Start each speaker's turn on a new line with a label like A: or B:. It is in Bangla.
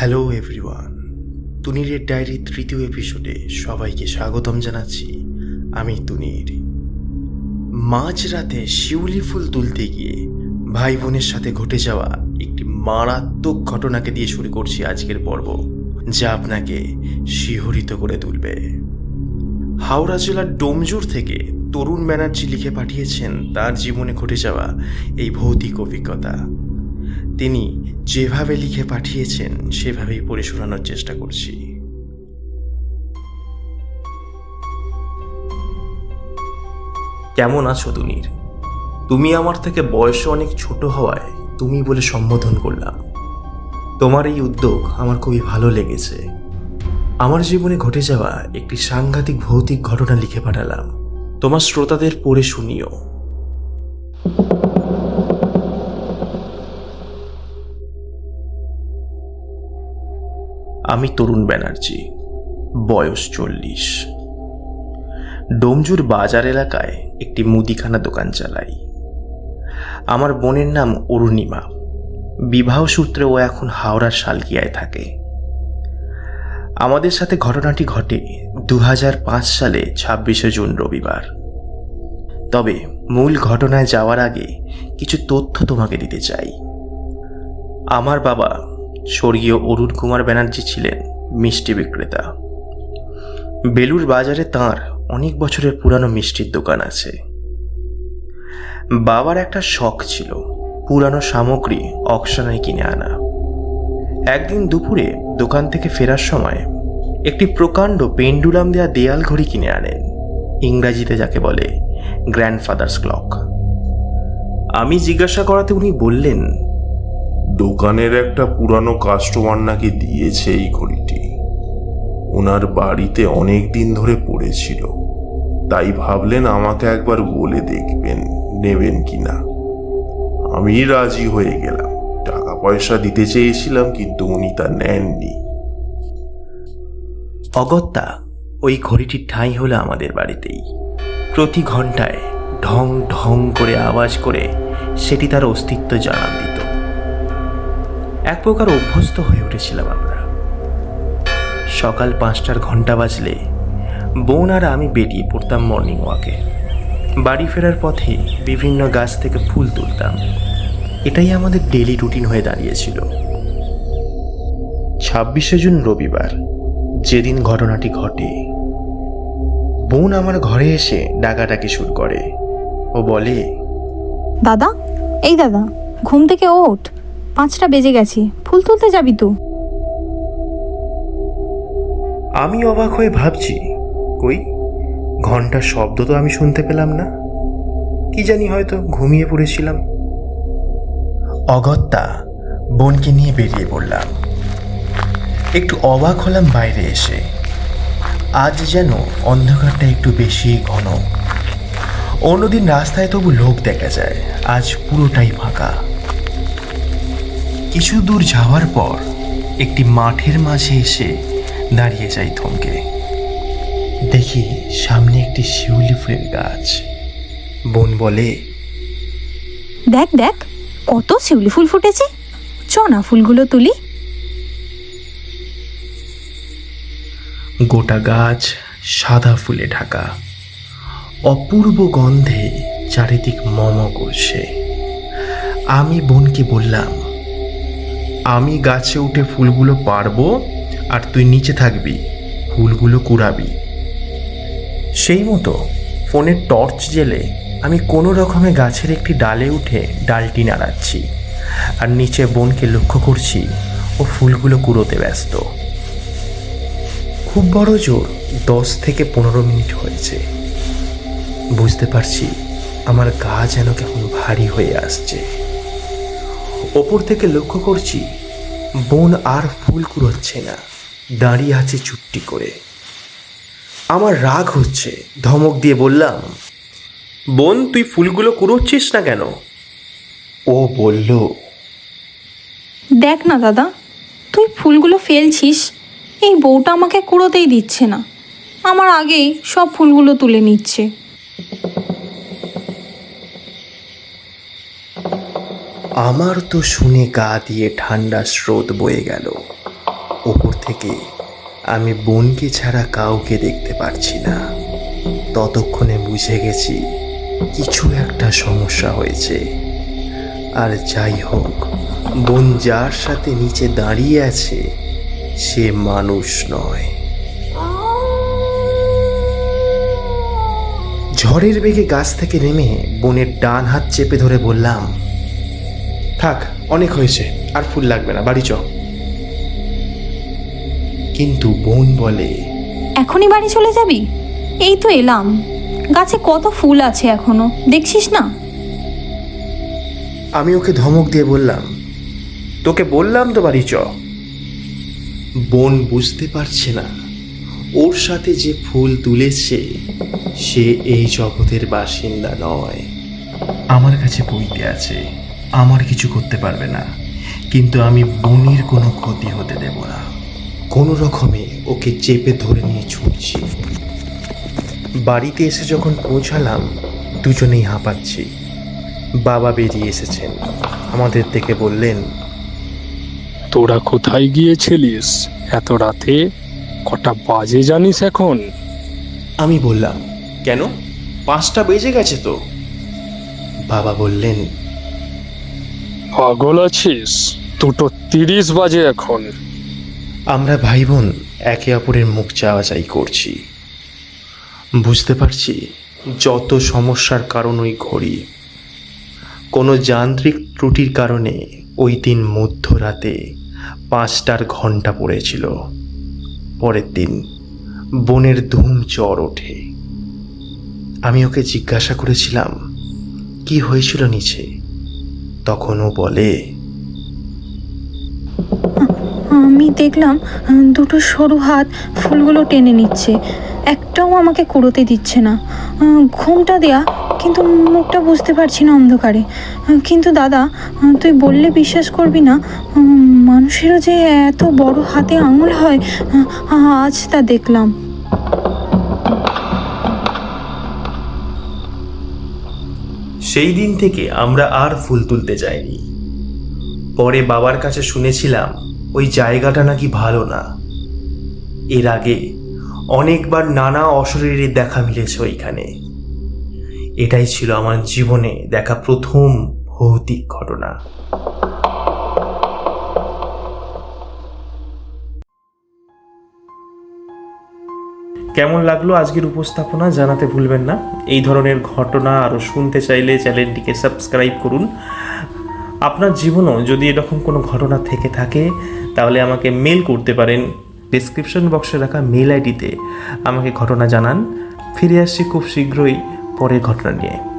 A: হ্যালো এভরিওয়ান তুনিরের ডায়েরির তৃতীয় এপিসোডে সবাইকে স্বাগতম জানাচ্ছি। আমি তুনির। মাঝরাতে শিউলি ফুল তুলতে গিয়ে ভাই বোনের সাথে ঘটে যাওয়া একটি মারাত্মক ঘটনাকে দিয়ে শুরু করছি আজকের পর্ব, যা আপনাকে শিহরিত করে তুলবে। হাওড়া জেলার ডোমজুর থেকে তরুণ ব্যানার্জি লিখে পাঠিয়েছেন তার জীবনে ঘটে যাওয়া এই ভৌতিক অভিজ্ঞতা। তিনি যেভাবে লিখে পাঠিয়েছেন, সেভাবেই পড়ে শোনানোর চেষ্টা করছি। কেমন আছো তুনির তুমি আমার থেকে বয়সে অনেক ছোট হওয়ায় তুমি বলে সম্বোধন করলাম তোমার এই উদ্যোগ আমার খুবই ভালো লেগেছে। আমার জীবনে ঘটে যাওয়া একটি সাংঘাতিক ভৌতিক ঘটনা লিখে পাঠালাম। তোমার শ্রোতাদের পড়ে শুনিও। আমি তরুণ ব্যানার্জি, বয়স চল্লিশ। ডোমজুর বাজার এলাকায় একটি মুদিখানা দোকান চালাই। আমার বোনের নাম অরুণিমা। বিবাহ সূত্রে ও এখন হাওড়ার শালকিয়ায় থাকে। আমাদের সাথে ঘটনাটি ঘটে দু হাজার পাঁচ সালে ছাব্বিশে জুন রবিবার। তবে মূল ঘটনায় যাওয়ার আগে কিছু তথ্য তোমাকে দিতে চাই। আমার বাবা স্বর্গীয় অরুণ কুমার ব্যানার্জি ছিলেন মিষ্টি বিক্রেতা। বেলুর বাজারে তার অনেক বছরের পুরানো মিষ্টির দোকান আছে। বাবার একটা শখ ছিল পুরানো সামগ্রী অকশনে কিনে আনা। একদিন দুপুরে দোকান থেকে ফেরার সময় একটি প্রকাণ্ড পেন্ডুলাম দেওয়া দেয়াল ঘড়ি কিনে আনেন। ইংরাজিতে যাকে বলে গ্র্যান্ডফাদার্স ক্লক আমি জিজ্ঞাসা করাতে উনি বললেন
B: দোকানের একটা পুরানো কাস্টমার নাকি দিয়েছে এই ঘড়িটি। ওনার বাড়িতে অনেক দিন ধরে পড়েছিল। তাই ভাবলেন আমাকে একবার বলে দেখবেন, নেবেন কিনা। আমি রাজি হয়ে গেলাম। টাকা পয়সা দিতে চেয়েছিলাম, কিন্তু উনি তা নেননি।
A: অগত্যা, ওই ঘড়িটির ঠাঁই হলো আমাদের বাড়িতেই। প্রতি ঘন্টায় ঢং ঢং করে আওয়াজ করে সেটি তার অস্তিত্ব জানান দিত। এক প্রকার অভ্যস্ত হয়ে উঠেছিলাম আমরা। সকাল পাঁচটার ঘণ্টা বাজলে বোন আর আমি বেরিয়ে পড়তাম মর্নিং ওয়াকে বাড়ি ফেরার পথে বিভিন্ন গাছ থেকে ফুল তুলতাম। এটাই আমাদের ডেলি রুটিন হয়ে দাঁড়িয়েছিল। ছাব্বিশে জুন রবিবার, যেদিন ঘটনাটি ঘটে। বোন আমার ঘরে এসে ডাকাডাকি শুরু করে। ও বলে,
C: দাদা, এই দাদা, ঘুম থেকে ওঠ। পাঁচটা বেজে গেছে। ফুল তুলতে যাবি তো?
A: আমি অবাক হয়ে ভাবছি কই ঘণ্টার শব্দ তো আমি শুনতে পেলাম না। কি জানি হয়তো ঘুমিয়ে পড়েছিলাম। অগত্যা বোনকে নিয়ে বেরিয়ে পড়লাম। একটু অবাক হলাম বাইরে এসে। আজ যেন অন্ধকারটা একটু বেশি ঘন। অন্যদিন রাস্তায় তবু লোক দেখা যায় আজ পুরোটাই ফাঁকা। কিছু দূর যাওয়ার পর একটি মাঠের মাঝে এসে দাঁড়িয়ে যাই থমকে। দেখি সামনে একটি শিউলি ফুলের গাছ। বোন বলে
C: দেখ দেখ কত শিউলি ফুল ফুটেছে। চ না ফুলগুলো তুলি।
A: গোটা গাছ সাদা ফুলে ঢাকা। অপূর্ব গন্ধে চারিদিক মম করছে। আমি বোনকে বললাম আমি গাছে উঠে ফুলগুলো পারব আর তুই নিচে থাকবি, ফুলগুলো কুড়াবি। সেই মতো ফোনের টর্চ জেলে আমি কোনো রকমে গাছের একটি ডালে উঠে ডালটি নাড়াচ্ছি আর নিচে বোনকে লক্ষ্য করছি ও ফুলগুলো কুড়োতে ব্যস্ত। খুব বড় জোর দশ থেকে পনেরো মিনিট হয়েছে। বুঝতে পারছি আমার গা যেন কেমন ভারী হয়ে আসছে। ওপর থেকে লক্ষ্য করছি বোন আর ফুল কুড়োচ্ছে না। দাঁড়িয়ে আছে চুপটি করে। আমার রাগ হচ্ছে, ধমক দিয়ে বললাম, বোন, তুই ফুলগুলো কুড়োচ্ছিস না কেন? ও বলল,
C: দেখ না দাদা, তুই ফুলগুলো ফেলছিস, এই বউটা আমাকে কুড়োতেই দিচ্ছে না। আমার আগেই সব ফুলগুলো তুলে নিচ্ছে।
A: আমার তো শুনে গা দিয়ে ঠান্ডা স্রোত বয়ে গেল। ওপর থেকে আমি বোনকে ছাড়া কাউকে দেখতে পারছি না। ততক্ষণে বুঝে গেছি কিছু একটা সমস্যা হয়েছে। আর যাই হোক, বোন যার সাথে নিচে দাঁড়িয়ে আছে, সে মানুষ নয়। ঝড়ের বেগে গাছ থেকে নেমে বোনের ডান হাত চেপে ধরে বললাম থাক অনেক হয়েছে আর ফুল লাগবে না বাড়ি চ। কিন্তু বোন বলে
C: এখনই বাড়ি চলে যাবি? এই তো এলাম। গাছে কত ফুল আছে এখনও দেখছিস না?
A: আমি ওকে ধমক দিয়ে বললাম তোকে বললাম তো বাড়ি চ। বোন বুঝতে পারছে না ওর সাথে যে ফুল তুলেছে সে এই জগতের বাসিন্দা নয়। আমার কাছে বইতে আছে আমার কিছু করতে পারবে না কিন্তু আমি বোনের কোনো ক্ষতি হতে দেব না। কোনো রকমে ওকে চেপে ধরে নিয়ে ছুটছি বাড়িতে এসে যখন পৌঁছালাম দুজনেই হাঁপাচ্ছি। বাবা বেরিয়ে এসেছেন। আমাদের থেকে বললেন
D: তোরা কোথায় গিয়েছিলিস? এত রাতে? কটা বাজে জানিস এখন?
A: আমি বললাম কেন? পাঁচটা বেজে গেছে তো। বাবা বললেন
D: পাগল আছিস? দুটো তিরিশ বাজে এখন।
A: আমরা ভাই বোন একে অপরের মুখ চাওয়াচাই করছি। বুঝতে পারছি যত সমস্যার কারণ ওই ঘড়ি। কোনো যান্ত্রিক ত্রুটির কারণে ওই দিন মধ্যরাতে পাঁচটার ঘণ্টা পড়েছিল। পরের দিন বনের ধুম চর ওঠে। আমি ওকে জিজ্ঞাসা করেছিলাম, কি হয়েছিল নিচে? তখন ও বলে,
C: আমি দেখলাম দুটো সরু হাত ফুলগুলো টেনে নিচ্ছে। একটাও আমাকে কুড়োতে দিচ্ছে না। ঘুমটা দেয়া, কিন্তু মুখটা বুঝতে পারছি না অন্ধকারে। কিন্তু দাদা তুই বললে বিশ্বাস করবি না মানুষেরও যে এত বড় হাতে আঙুল হয় আজ তা দেখলাম।
A: সেই দিন থেকে আমরা আর ফুল তুলতে যাইনি। পরে বাবার কাছে শুনেছিলাম, ওই জায়গাটা নাকি ভালো না। এর আগে অনেকবার নানা অশরীরের দেখা মিলেছে ওইখানে। এটাই ছিল আমার জীবনে দেখা প্রথম ভৌতিক ঘটনা। কেমন লাগল আজকের উপস্থাপনা জানাতে ভুলবেন না। এই ধরনের ঘটনা আরও শুনতে চাইলে চ্যানেলটিকে সাবস্ক্রাইব করুন। আপনার জীবনেও যদি এরকম কোনো ঘটনা থেকে থাকে, তাহলে আমাকে মেল করতে পারেন। ডিসক্রিপশন বক্সে রাখা মেল আইডিতে আমাকে ঘটনা জানান। ফিরে আসছি খুব শীঘ্রই পরের ঘটনা নিয়ে।